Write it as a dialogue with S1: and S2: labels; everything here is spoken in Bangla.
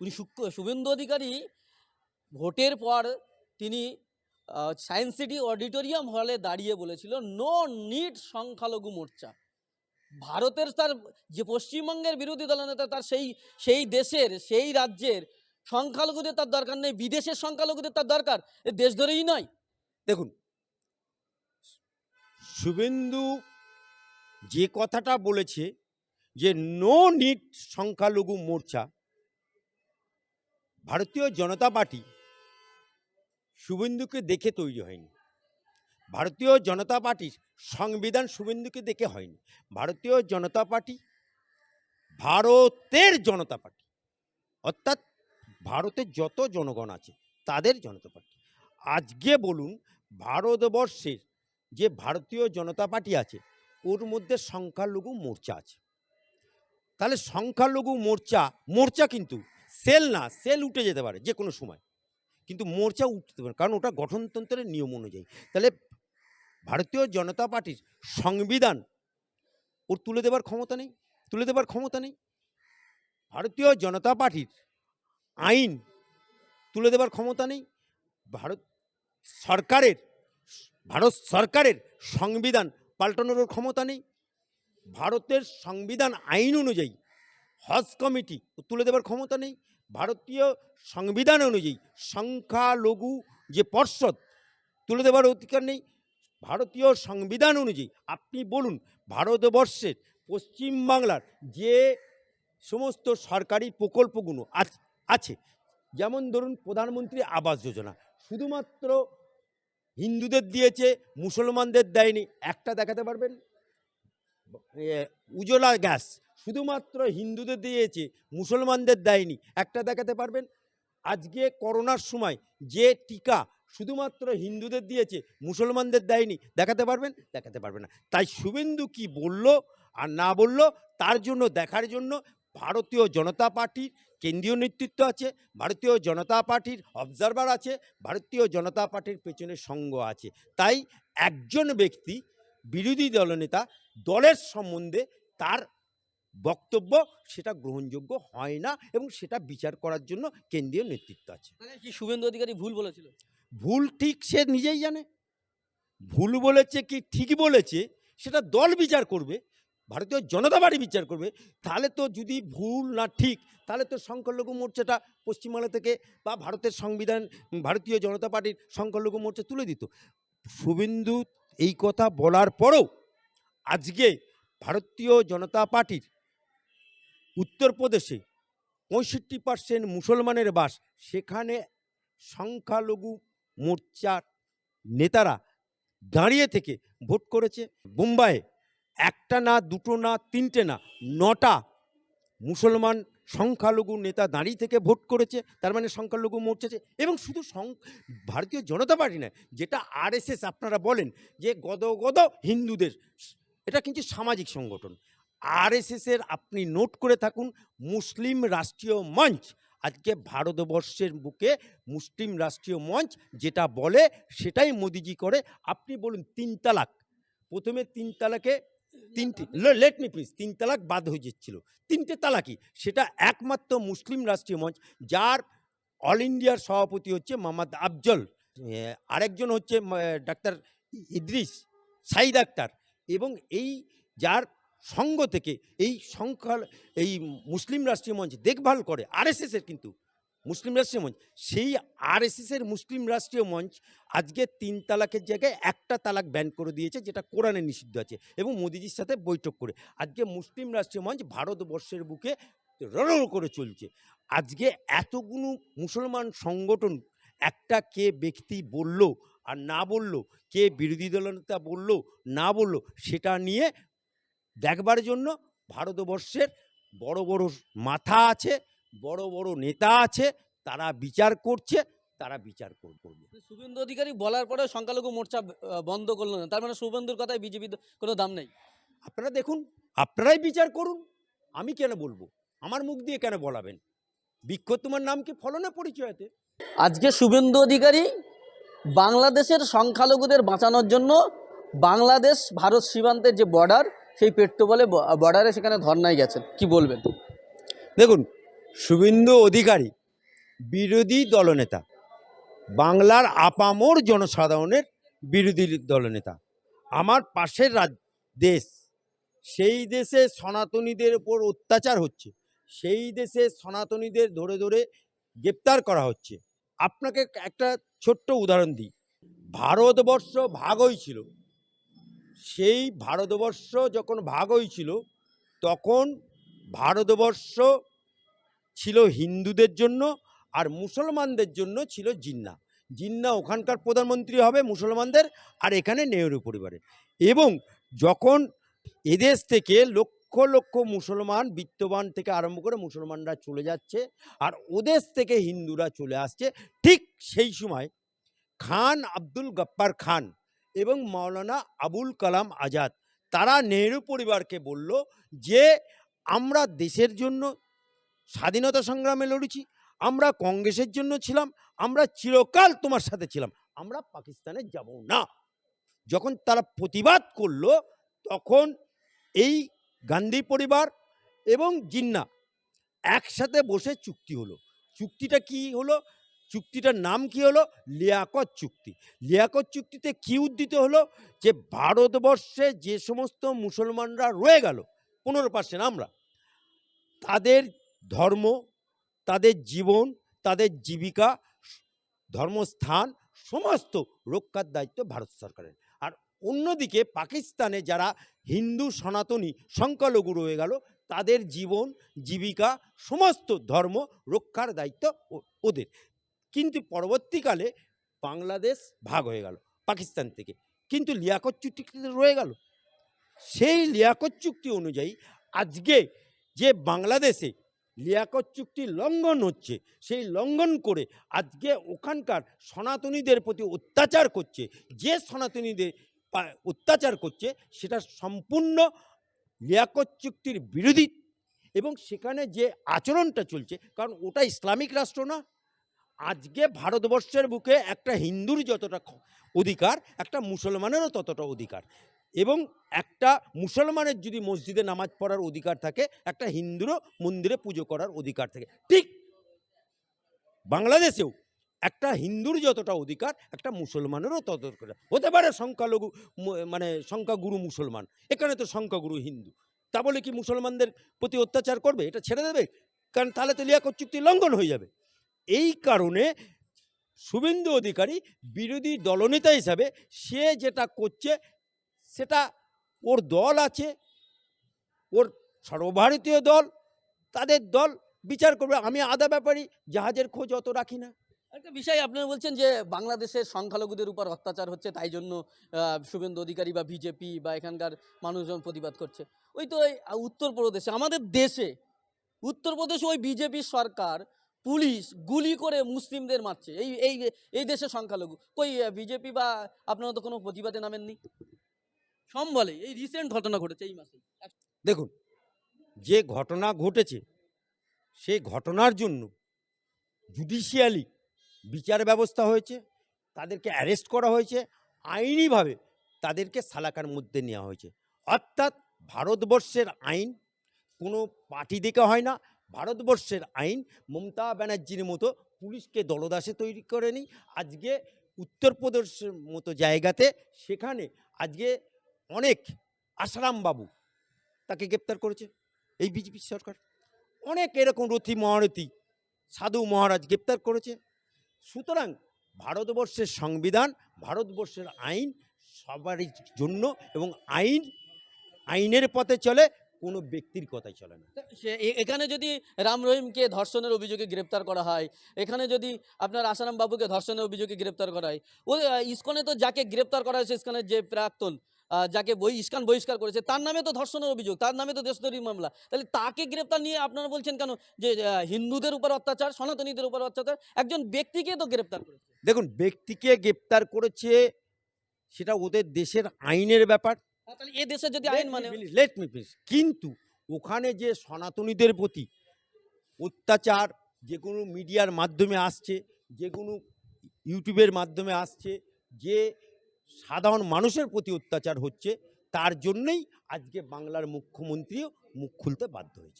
S1: উনি শুভেন্দু অধিকারী ভোটের পর তিনি সায়েন্স সিটি অডিটোরিয়াম হলে দাঁড়িয়ে বলেছিল, নো নিট সংখ্যালঘু মোর্চা। ভারতের তার যে পশ্চিমবঙ্গের বিরোধী দলনেতা তার সেই সেই দেশের, সেই রাজ্যের সংখ্যালঘুদের তার দরকার নেই, বিদেশের সংখ্যালঘুদের তার দরকার, এ দেশ ধরেই নয়।
S2: দেখুন, শুভেন্দু যে কথাটা বলেছে যে, নো নিট সংখ্যালঘু মোর্চা ভারতীয় জনতা পার্টি শুভেন্দুকে দেখে তৈরি হয়নি। ভারতীয় জনতা পার্টির সংবিধান শুভেন্দুকে দেখে হয়নি। ভারতীয় জনতা পার্টি ভারতের জনতা পার্টি। অর্থাৎ ভারতের যত জনগণ আছে, তাদের জনতা পার্টি। আজকে বলুন, ভারতবর্ষের যে ভারতীয় জনতা পার্টি আছে, ওর মধ্যে সংখ্যালঘু মোর্চা আছে। তাহলে সংখ্যালঘু মোর্চা মোর্চা কিন্তু সেল না, সেল উঠে যেতে পারে যে কোনো সময়। কিন্তু মোর্চা উঠতে পারে কারণ ওটা গঠনতন্ত্রের নিয়ম অনুযায়ী। তাহলে ভারতীয় জনতা পার্টির সংবিধান, ওর তুলে দেবার ক্ষমতা নেই, তুলে দেবার ক্ষমতা নেই। ভারতীয় জনতা পার্টির আইন তুলে দেবার ক্ষমতা নেই। ভারত সরকারের ভারত সরকারের সংবিধান পাল্টানোর ক্ষমতা নেই। ভারতের সংবিধান আইন অনুযায়ী হজ কমিটি তুলে দেবার ক্ষমতা নেই। ভারতীয় সংবিধান অনুযায়ী সংখ্যালঘু যে পর্ষদ তুলে দেবার অধিকার নেই। ভারতীয় সংবিধান অনুযায়ী আপনি বলুন ভারতবর্ষের পশ্চিমবাংলার যে সমস্ত সরকারি প্রকল্পগুলো আছ- যেমন ধরুন প্রধানমন্ত্রী আবাস যোজনা শুধুমাত্র হিন্দুদের দিয়েছে মুসলমানদের দেয়নি একটা দেখাতে পারবেন? এ, উজ্জ্বলা গ্যাস শুধুমাত্র হিন্দুদের দিয়েছে, মুসলমানদের দেয়নি। একটা দেখাতে পারবেন? আজকে করোনার সময় যে টিকা শুধুমাত্র হিন্দুদের দিয়েছে, মুসলমানদের দেয়নি, দেখাতে পারবেন? দেখাতে পারবেন না। তাই শুভেন্দু কি বলল আর না বলল, তার জন্য, দেখার জন্য ভারতীয় জনতা পার্টির কেন্দ্রীয় নেতৃত্ব আছে, ভারতীয় জনতা পার্টির অবজারভার আছে, ভারতীয় জনতা পার্টির পেছনে সঙ্গ আছে। তাই একজন ব্যক্তি, বিরোধী দলনেতা, দলের সম্বন্ধে তার বক্তব্য সেটা গ্রহণযোগ্য হয় না এবং সেটা বিচার করার জন্য কেন্দ্রীয় নেতৃত্ব আছে।
S1: কি শুভেন্দু অধিকারী ভুল বলেছিল?
S2: ভুল ঠিক সে নিজেই জানে। ভুল বলেছে কি ঠিক বলেছে সেটা দল বিচার করবে ভারতীয় জনতা পার্টি বিচার করবে। তাহলে তো যদি ভুল না ঠিক তাহলে তো সংখ্যালঘু মোর্চাটা পশ্চিমবাংলা থেকে বা ভারতের সংবিধান ভারতীয় জনতা পার্টির সংখ্যালঘু মোর্চা তুলে দিত। শুভেন্দু এই কথা বলার পরও আজকে ভারতীয় জনতা পার্টির উত্তরপ্রদেশে পঁয়ষট্টি পার্সেন্ট মুসলমানের বাস। সেখানে সংখ্যালঘু মোর্চার নেতারা দাঁড়িয়ে থেকে ভোট করেছে। বোম্বাইয়ে একটা না, দুটো না, তিনটে না, নটা মুসলমান সংখ্যালঘু নেতা দাঁড়িয়ে থেকে ভোট করেছে। তার মানে সংখ্যালঘু মোর্চা আছে। এবং শুধু ভারতীয় জনতা পার্টি নয়, যেটা আরএসএস আপনারা বলেন যে গদ গদ হিন্দুদের। এটা কিন্তু সামাজিক সংগঠন। আরএসএসের আপনি নোট করে থাকুন, মুসলিম রাষ্ট্রীয় মঞ্চ। আজকে ভারতবর্ষের বুকে মুসলিম রাষ্ট্রীয় মঞ্চ যেটা বলে সেটাই মোদিজি করে। আপনি বলুন, তিন তালাক। প্রথমে তিন তালাকে তিনটি লেট মি প্লিজ তিন তালাক বাদ হয়ে যাচ্ছিল। তিনটে তালাকই, সেটা একমাত্র মুসলিম রাষ্ট্রীয় মঞ্চ, যার অল ইন্ডিয়ার সভাপতি হচ্ছে মোহাম্মদ আফজল। আরেকজন হচ্ছে ডাক্তার ইদ্রিস, সাইদ আক্তার। এবং এই, যার সঙ্গ থেকে এই সংখ্যা এই মুসলিম রাষ্ট্রীয় মঞ্চ দেখভাল করে আরএসএসের কিন্তু মুসলিম রাষ্ট্রীয় মঞ্চ। সেই আরএসএসের মুসলিম রাষ্ট্রীয় মঞ্চ আজকে তিন তালাকের জায়গায় একটা তালাক ব্যান করে দিয়েছে, যেটা কোরআনে নিষিদ্ধ আছে এবং মোদিজির সাথে বৈঠক করে। আজকে মুসলিম রাষ্ট্রীয় মঞ্চ ভারতবর্ষের বুকে রড় করে চলছে। আজকে এতগুলো মুসলমান সংগঠন, একটা কে ব্যক্তি বলল আর না বলল, কে বিরোধী দলনেতা বলল, না বলল, সেটা নিয়ে দেখবার জন্য ভারতবর্ষের বড় বড় মাথা আছে বড় বড় নেতা আছে তারা বিচার করছে তারা বিচার কর- করবে।
S1: শুভেন্দু অধিকারী বলার পরে সংখ্যালঘু মোর্চা বন্ধ করল না। তার মানে শুভেন্দুর কথায় বিজেপি কোনো দাম নেই।
S2: আপনারা দেখুন আপনারাই বিচার করুন আমি কেন বলব? আমার মুখ দিয়ে কেন বলাবেন? বৃক্ষ তোমার নাম কি? ফলনে পরিচয়তে?
S1: আজকে শুভেন্দু অধিকারী বাংলাদেশের সংখ্যালঘুদের বাঁচানোর জন্য বাংলাদেশ ভারত সীমান্তের যে বর্ডার সেই পেট্রোবলে বর্ডারে সেখানে ধর্নায় গেছেন। কি বলবেন?
S2: দেখুন, শুভেন্দু অধিকারী, বিরোধী দলনেতা, বাংলার আপামর জনসাধারণের বিরোধী দলনেতা। আমার পাশের রাজ, দেশ, সেই দেশে সনাতনীদের ওপর অত্যাচার হচ্ছে, সেই দেশে সনাতনীদের ধরে ধরে গ্রেপ্তার করা হচ্ছে। আপনাকে একটা ছোট্ট উদাহরণ দিই। ভারতবর্ষ ভাগ হয়েছিল সেই ভারতবর্ষ যখন ভাগ হয়েছিল, তখন ভারতবর্ষ ছিল হিন্দুদের জন্য আর মুসলমানদের জন্য ছিল জিন্না। জিন্না ওখানকার প্রধানমন্ত্রী হবে মুসলমানদের আর এখানে নেহরু পরিবারের। এবং যখন এদেশ থেকে লক্ষ লক্ষ মুসলমান বিত্তবান থেকে আরম্ভ করে মুসলমানরা চলে যাচ্ছে আর ওদেশ থেকে হিন্দুরা চলে আসছে, ঠিক সেই সময় খান আব্দুল গপ্পার খান এবং মাওলানা আবুল কালাম আজাদ। তারা নেহরু পরিবারকে বলল যে, আমরা দেশের জন্য স্বাধীনতা সংগ্রামে লড়েছি, আমরা কংগ্রেসের জন্য ছিলাম, আমরা চিরকাল তোমার সাথে ছিলাম, আমরা পাকিস্তানে যাব না। যখন তারা প্রতিবাদ করল, তখন এই গান্ধী পরিবার এবং জিন্না একসাথে বসে চুক্তি হলো। চুক্তিটা কি হলো? চুক্তিটার নাম কি হলো? লিয়াকত চুক্তি। লিয়াকত চুক্তিতে কি উদ্ধৃত হলো? যে ভারতবর্ষে যে সমস্ত মুসলমানরা রয়ে গেল পনেরো পার্সেন্ট আমরা, তাদের ধর্ম, তাদের জীবন, তাদের জীবিকা, ধর্মস্থান, সমস্ত রক্ষার দায়িত্ব ভারত সরকারের। আর অন্যদিকে পাকিস্তানে যারা হিন্দু, সনাতনী, সংখ্যালঘু রয়ে গেল, তাদের জীবন, জীবিকা, সমস্ত ধর্ম রক্ষার দায়িত্ব ওদের। পরবর্তীকালে বাংলাদেশ ভাগ হয়ে গেল, পাকিস্তান থেকে। কিন্তু লিয়াকত চুক্তিতে রয়ে গেল। সেই লিয়াকত চুক্তি অনুযায়ী আজকে যে বাংলাদেশে লিয়াকত চুক্তি লঙ্ঘন হচ্ছে, সেই লঙ্ঘন করে আজকে ওখানকার সনাতনীদের প্রতি অত্যাচার করছে, যে সনাতনীদের অত্যাচার করছে, সেটা সম্পূর্ণ লিয়াকত চুক্তির বিরোধী। এবং সেখানে যে আচরণটা চলছে, কারণ ওটা ইসলামিক রাষ্ট্র না আজকে ভারতবর্ষের বুকে একটা হিন্দুর যতটা অধিকার, একটা মুসলমানেরও ততটা অধিকার। এবং একটা মুসলমানের যদি মসজিদে নামাজ পড়ার অধিকার থাকে, একটা হিন্দুরও মন্দিরে পুজো করার অধিকার থাকে। ঠিক বাংলাদেশেও একটা হিন্দুর যতটা অধিকার, একটা মুসলমানেরও অধিকার। হতে পারে সংখ্যালঘু মানে সংখ্যাগুরু মুসলমান, এখানে তো সংখ্যাগুরু হিন্দু। তা বলে কি মুসলমানদের প্রতি অত্যাচার করবে? এটা ছেড়ে দেবে? কারণ তাহলে তো লিয়াকত চুক্তি লঙ্ঘন হয়ে যাবে। এই কারণে শুভেন্দু অধিকারী বিরোধী দলনেতা হিসাবে সে যেটা করছে, সেটা ওর দল আছে, ওর সর্বভারতীয় দল, তাদের দল বিচার করবে। আমি আদা ব্যাপারী জাহাজের খোঁজ অত রাখি না।
S1: একটা বিষয় আপনারা বলছেন যে বাংলাদেশের সংখ্যালঘুদের উপর অত্যাচার হচ্ছে, তাই জন্য শুভেন্দু অধিকারী বা বিজেপি বা এখানকার মানুষজন প্রতিবাদ করছে। ওই তো উত্তরপ্রদেশে, আমাদের দেশে, উত্তরপ্রদেশে ওই বিজেপি সরকার পুলিশ গুলি করে মুসলিমদের মারছে। এই এই এই দেশে সংখ্যালঘু। কই বিজেপি বা আপনারা তো কোনো প্রতিবাদে নামেননি? সম্বলে এই রিসেন্ট ঘটনা ঘটেছে এই মাসে
S2: দেখুন, যে ঘটনা ঘটেছে, সেই ঘটনার জন্য জুডিশিয়ালি বিচার ব্যবস্থা হয়েছে, তাদেরকে অ্যারেস্ট করা হয়েছে, আইনিভাবে তাদেরকে সালাকার মধ্যে নেওয়া হয়েছে। অর্থাৎ ভারতবর্ষের আইন কোনো পার্টি দেখে হয় না ভারতবর্ষের আইন মমতা ব্যানার্জির মতো পুলিশকে দলদাসে তৈরি করেনি। আজকে উত্তরপ্রদেশের মতো জায়গাতে সেখানে আজকে অনেক আসারাম বাবু তাকে গ্রেপ্তার করেছে, এই বিজেপি সরকার। অনেক এরকম রথি মহারথী সাধু মহারাজ গ্রেপ্তার করেছে। সুতরাং ভারতবর্ষের সংবিধান, ভারতবর্ষের আইন সবারই জন্য এবং আইন, আইনের পথে চলে কোনো ব্যক্তির কথাই চলে না।
S1: এখানে যদি রাম রহিমকে ধর্ষণের অভিযোগে গ্রেপ্তার করা হয় এখানে যদি আপনার আসারাম বাবুকে ধর্ষণের অভিযোগে গ্রেপ্তার করা হয় ও ইস্কনে তো যাকে গ্রেপ্তার করা হয়েছে ইস্কনের যে প্রাক্তন যাকে বই ইস্কান বহিষ্কার করেছে তার নামে তো ধর্ষণের অভিযোগ তার নামে তো দেশদ্রোহী মামলা। তাহলে তাকে গ্রেপ্তার নিয়ে আপনারা বলছেন কেন যে হিন্দুদের উপর অত্যাচার সনাতনীদের উপর অত্যাচার একজন ব্যক্তিকে তো গ্রেপ্তার করেছে?
S2: দেখুন ব্যক্তিকে গ্রেপ্তার করেছে সেটা ওদের দেশের আইনের ব্যাপার
S1: তাহলে এ দেশে যদি আইন মানে
S2: লেট মি প্লিজ কিন্তু ওখানে যে সনাতনীদের প্রতি অত্যাচার যে কোনো মিডিয়ার মাধ্যমে আসছে যে কোনো ইউটিউবের মাধ্যমে আসছে যে সাধারণ মানুষের প্রতি অত্যাচার হচ্ছে তার জন্যই আজকে বাংলার মুখ্যমন্ত্রীও মুখ খুলতে বাধ্য হয়েছে।